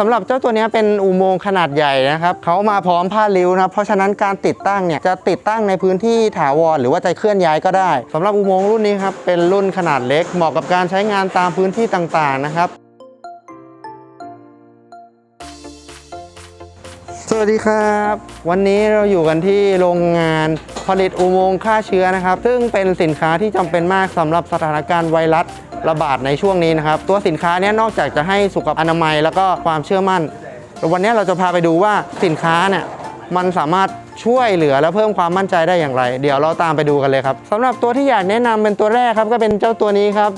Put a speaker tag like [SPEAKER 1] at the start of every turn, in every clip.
[SPEAKER 1] สำหรับเจ้าตัวนี้เป็นอุโมงค์ขนาดใหญ่นะครับเขามาพร้อมผ้าริ้วนะครับเพราะฉะนั้นการติดตั้งเนี่ยจะติดตั้งในพื้นที่ถาวรหรือว่าจะเคลื่อนย้ายก็ได้สำหรับอุโมงค์รุ่นนี้ครับเป็นรุ่นขนาดเล็กเหมาะกับการใช้งานตามพื้นที่ต่างๆนะครับ วัสดีครับ วันนี้เราอยู่กันที่โรงงานผลิตอุโมงค์ฆ่าเชื้อนะครับ ซึ่งเป็นสินค้าที่จำเป็นมากสำหรับสถานการณ์ไวรัสระบาดในช่วงนี้นะครับ ตัวสินค้านี้นอกจากจะให้สุขอนามัยแล้วก็ความเชื่อมั่น วันนี้เราจะพาไปดูว่าสินค้าเนี่ยมันสามารถช่วยเหลือและเพิ่มความมั่นใจได้อย่างไร เดี๋ยวเราตามไปดูกันเลยครับสำหรับตัวที่อยากแนะนำเป็นตัวแรกครับก็เป็นเจ้าตัวนี้ครับ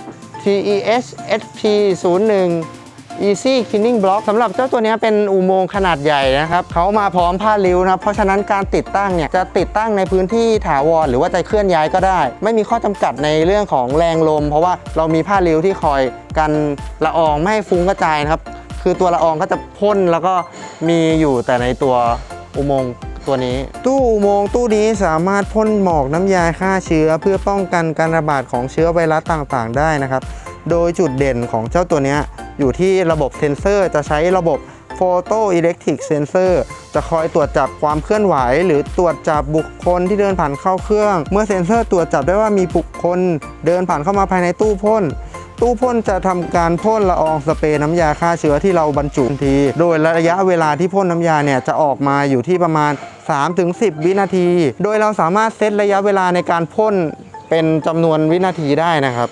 [SPEAKER 1] TES SP 0 1 Easy Cleaning Block สำหรับเจ้าตัวนี้เป็นอุโมงค์ขนาดใหญ่นะครับเขามาพร้อมผ้าริ้วนะครับเพราะฉะนั้นการติดตั้งเนี่ยจะติดตั้งในพื้นที่ถาวรหรือว่าจะเคลื่อนย้ายก็ได้ ไม่มีข้อจำกัดในเรื่องของแรงลม เพราะว่าเรามีผ้าริ้วที่คอยกันละอองไม่ให้ฟุ้งกระจายนะครับคือตัวละอองก็จะพ่นแล้วก็มีอยู่แต่ในตัวอุโมงค์ตัวนี้ตู้อุโมงค์ตู้นี้สามารถพ่นหมอกน้ำยาฆ่าเชื้อ เพื่อป้องกันการระบาดของเชื้อไวรัสต่างๆ ได้นะครับ โดยจุดเด่นของเจ้าตัวนี้อยู่ที่ระบบเซ็นเซอร์จะใช้ระบบ Photo Electric Sensor จะคอยตรวจจับความเคลื่อนไหว หรือตรวจจับบุคคลที่เดินผ่านเข้าเครื่อง เมื่อเซ็นเซอร์ตรวจจับได้ว่ามีบุคคลเดินผ่านเข้ามาภายในตู้พ่น ตู้พ่นจะทำการพ่นละอองสเปรย์น้ำยาฆ่าเชื้อที่เราบรรจุทันที โดยระยะเวลาที่พ่นน้ำยาเนี่ยจะออกมาอยู่ที่ประมาณ 3-10 วินาที โดยเราสามารถเซตระยะเวลาในการพ่นเป็นจำนวนวินาทีได้นะครับ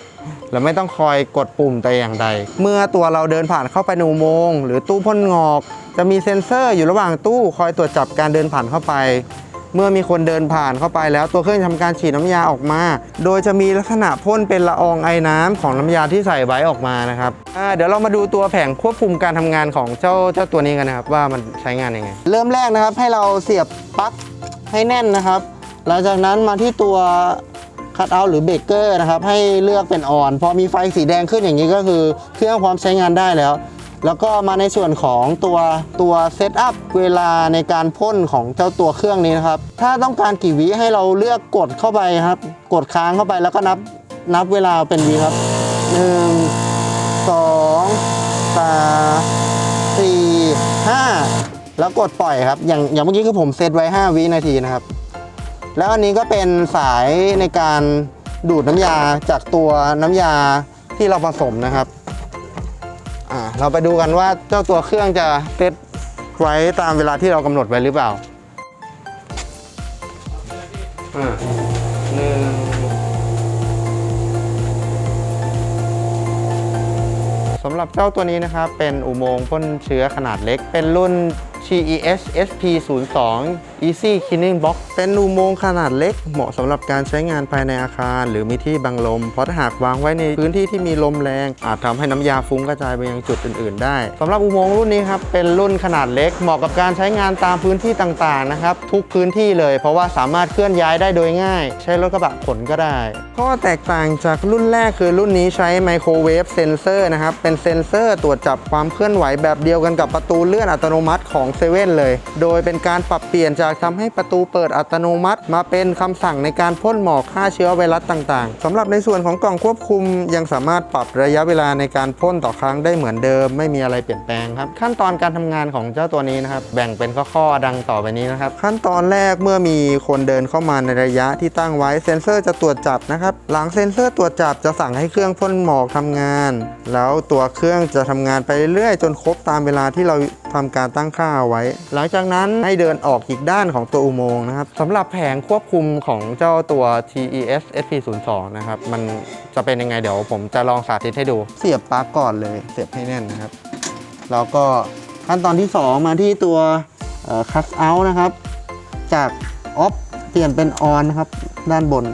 [SPEAKER 1] และไม่ต้องคอยกดปุ่มแต่อย่างใด เมื่อตัวเราเดินผ่านเข้าไปในอุโมงค์หรือตู้พ่นงอก จะมีเซ็นเซอร์อยู่ระหว่างตู้คอยตรวจจับการเดินผ่านเข้าไป เมื่อมีคนเดินผ่านเข้าไปแล้วตัวเครื่องทำการฉีดน้ำยาออกมา โดยจะมีลักษณะพ่นเป็นละอองไอน้ำของน้ำยาที่ใส่ไว้ออกมานะครับเดี๋ยวเรามาดูตัวแผงควบคุมการทำงานของเจ้าเจ้าตัวนี้กันนะครับ ว่ามันใช้งานยังไง เริ่มแรกนะครับให้เราเสียบปลั๊กให้แน่นนะครับ หลังจากนั้นมาที่ตัว คัตเอาหรือเบรกเกอร์นะครับให้เลือกเป็นออน พอมีไฟสีแดงขึ้นอย่างนี้ก็คือ เครื่องพร้อมใช้งานได้แล้ว แล้วก็มาในส่วนของตัวตัวเซตอัพเวลาในการพ่นของเจ้าตัวเครื่องนี้นะครับ ถ้าต้องการกี่วิให้เราเลือกกดเข้าไปครับ กดค้างเข้าไปแล้วก็นับนับเวลาเป็นวิครับ1 2 3 4 5แล้วกดปล่อยครับ อย่างอย่างเมื่อกี้คือผมเซตไว้ 5 วินาทีนะครับ แล้วอันนี้ก็เป็นสายในการดูดน้ำยาจากตัวน้ำยาที่เราผสมนะครับเราไปดูกันว่าเจ้าตัวเครื่องจะเซตไว้ตามเวลาที่เรากำหนดไว้หรือเปล่าอ่าหนึ่งสำหรับเจ้าตัวนี้นะครับ เป็นอุโมงค์พ่นเชื้อขนาดเล็ก เป็นรุ่น GES SP 0 2 Easy Cleaning Box เป็นอุโมงค์ขนาดเล็ก เหมาะสำหรับการใช้งานภายในอาคาร หรือมีที่บังลม เพราะถ้าหากวางไว้ในพื้นที่ที่มีลมแรง อาจทำให้น้ำยาฟุ้งกระจายไปยังจุดอื่น ๆ ได้สำหรับอุโมงค์รุ่นนี้ครับ เป็นรุ่นขนาดเล็ก เหมาะกับการใช้งานตามพื้นที่ต่าง ๆ นะครับ ทุกพื้นที่เลย เพราะว่าสามารถเคลื่อนย้ายได้โดยง่าย ใช้รถกระบะขนก็ได้ข้อแตกต่างจากรุ่นแรกคือรุ่นนี้ใช้ไมโครเวฟเซนเซอร์นะครับเป็นเซนเซอร์ตรวจจับความเคลื่อนไหวแบบเดียวกันกับประตูเลื่อนอัตโนมัติของเซเว่นเลย โดยเป็นการปรับเปลี่ยนจากทำให้ประตูเปิดอัตโนมัติ มาเป็นคำสั่งในการพ่นหมอกฆ่าเชื้อไวรัสต่างๆสำหรับในส่วนของกล่องควบคุม ยังสามารถปรับระยะเวลาในการพ่นต่อครั้งได้เหมือนเดิม ไม่มีอะไรเปลี่ยนแปลงครับ ขั้นตอนการทำงานของเจ้าตัวนี้นะครับแบ่งเป็นข้อๆดังต่อไปนี้นะครับ ขั้นตอนแรกเมื่อมีคนเดินเข้ามาในระยะที่ตั้งไว้เซ็นเซอร์จะตรวจจับนะครับ หลังเซ็นเซอร์ตรวจจับจะสั่งให้เครื่องพ่นหมอกทำงาน แล้วตัวเครื่องจะทำงานไปเรื่อยๆจนครบตามเวลาที่เรา ทำการตั้งค่าเอาไว้ หลังจากนั้นให้เดินออกอีกด้านของตัวอุโมงค์นะครับสำหรับแผงควบคุมของเจ้าตัว TES SP02 นะครับ มันจะเป็นยังไงเดี๋ยวผมจะลองสาธิตให้ดู เสียบปลั๊กก่อนเลย เสียบให้แน่นนะครับ แล้วก็ขั้นตอนที่ 2 มาที่ตัวคัสเอาท์นะครับ จากออฟเปลี่ยนเป็นออนนะครับ ด้านบน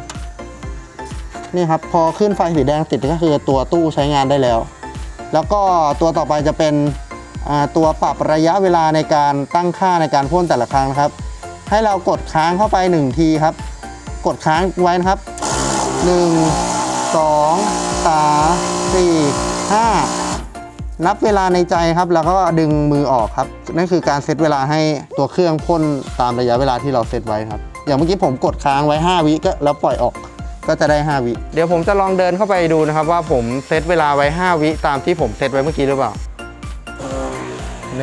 [SPEAKER 1] นี่ครับ พอขึ้นไฟสีแดงติดก็คือตัวตู้ใช้งานได้แล้ว แล้วก็ตัวต่อไปจะเป็น ตัวปรับระยะเวลาในการตั้งค่าในการพ่นแต่ละครั้งนะครับ ให้เรากดค้างเข้าไป 1 ทีครับ กดค้างไว้นะครับ 1 2 3 4 5 นับเวลาในใจครับ แล้วก็ดึงมือออกครับ นั่นคือการเซตเวลาให้ตัวเครื่องพ่นตามระยะเวลาที่เราเซตไว้ครับ อย่างเมื่อกี้ผมกดค้างไว้ 5 วิก็แล้วปล่อยออกก็จะได้ 5 วิ เดี๋ยวผมจะลองเดินเข้าไปดูนะครับ ว่าผมเซตเวลาไว้ 5 วิตามที่ผมเซตไว้เมื่อกี้หรือเปล่า 1 2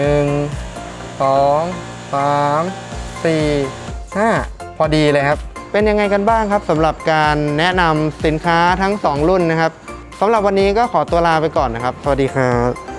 [SPEAKER 1] 3 4 5พอดีเลยครับ เป็นยังไงกันบ้างครับสำหรับการแนะนำสินค้าทั้ง 2 รุ่นนะครับสำหรับวันนี้ก็ขอตัวลาไปก่อนนะครับ สวัสดีครับ